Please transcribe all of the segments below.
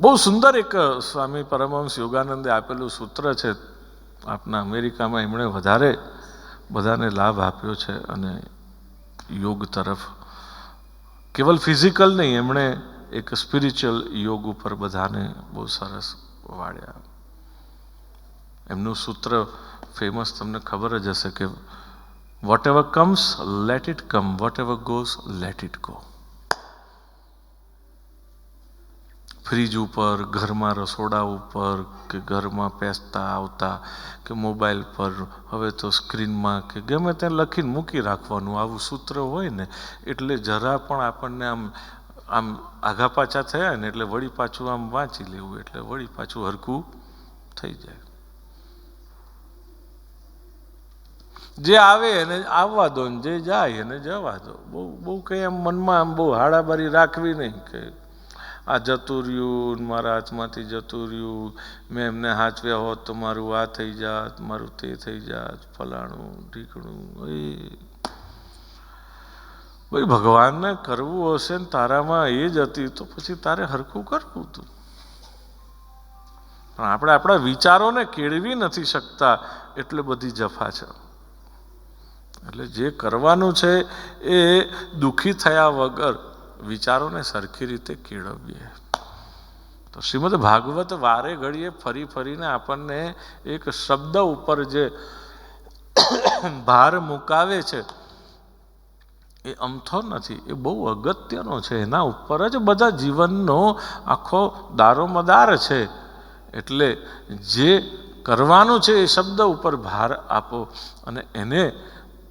બહુ સુંદર એક સ્વામી પરમહંસ યોગાનંદે આપેલું સૂત્ર છે. આપના અમેરિકામાં એમણે વધારે બધાને લાભ આપ્યો છે અને યોગ તરફ. કેવલ ફિઝિકલ નહીં, એમણે એક સ્પિરિચ્યુઅલ યોગ ઉપર બધાને બહુ સરસ વાળ્યા. એમનું સૂત્ર ફેમસ, તમને ખબર જ હશે કે whatever comes let it come whatever goes let it go fridge ઉપર, ઘરમાં રસોડા ઉપર કે ઘરમાં પેસતા આવતા કે મોબાઈલ પર, હવે તો સ્ક્રીનમાં કે ગમે ત્યાં લખીને મૂકી રાખવાનું, આવું સૂત્ર હોય ને, એટલે જરા પણ આપણને આમ આમ આઘા પાછા થયા ને, એટલે વળી પાછું આમ વાંચી લેવું, એટલે વળી પાછું હરકું થઈ જાય. જે આવે એને આવવા દો ને, જે જાય એને જવા દો. બહુ બહુ કંઈ આમ મનમાં આમ બહુ હાડાબારી રાખવી નહીં કે આ જતું રહ્યું મારા હાથમાંથી જતું રહ્યું. મેં એમને હાચવ્યા હોત તો મારું આ થઈ જાત, મારું તે થઈ જાત, ફલાણું, ઢીકણું, એ. ભાઈ, ભગવાનને કરવું હશે ને તારામાં એ જ હતી તો પછી તારે હરખું કરવું હતું પણ આપણે આપણા વિચારોને કેળવી નથી શકતા એટલે બધી જફા છે. એટલે જે કરવાનું છે એ દુઃખી થયા વગર વિચારોને સરખી રીતે કેળવીએ. તો શ્રીમદ ભાગવત વારે ઘડીએ ફરી ફરીને આપણને એક શબ્દ ઉપર જે ભાર મુકાવે છે, એ અમથો નથી, એ બહુ અગત્યનો છે. એના ઉપર જ બધા જીવનનો આખો દારોમદાર છે. એટલે જે કરવાનું છે એ શબ્દ ઉપર ભાર આપો અને એને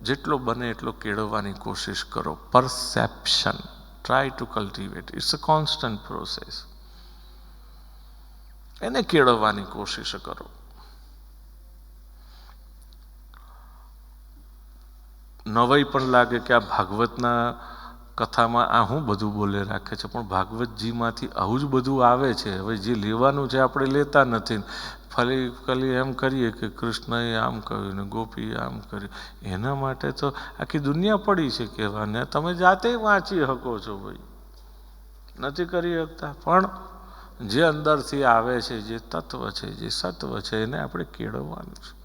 જેટલો બને એટલો કેળવવાની કોશિશ કરો. Perception. Try to cultivate. It's a constant process. એને કેળવવાની કોશિશ કરો નવાઈ પણ લાગે કે આ ભાગવતના કથામાં આ હું બધું બોલે રાખે છે, પણ ભાગવતજીમાંથી આવું જ બધું આવે છે હવે જે લેવાનું છે આપણે લેતા નથી ફરી ખાલી એમ કરીએ કે કૃષ્ણએ આમ કહ્યું ને ગોપીએ આમ કર્યું. એના માટે તો આખી દુનિયા પડી છે કહેવાને. તમે જાતે વાંચી શકો છો ભાઈ. નથી કરી શકતા. પણ જે અંદરથી આવે છે, જે તત્વ છે, જે સત્વ છે, એને આપણે કેળવવાનું છે.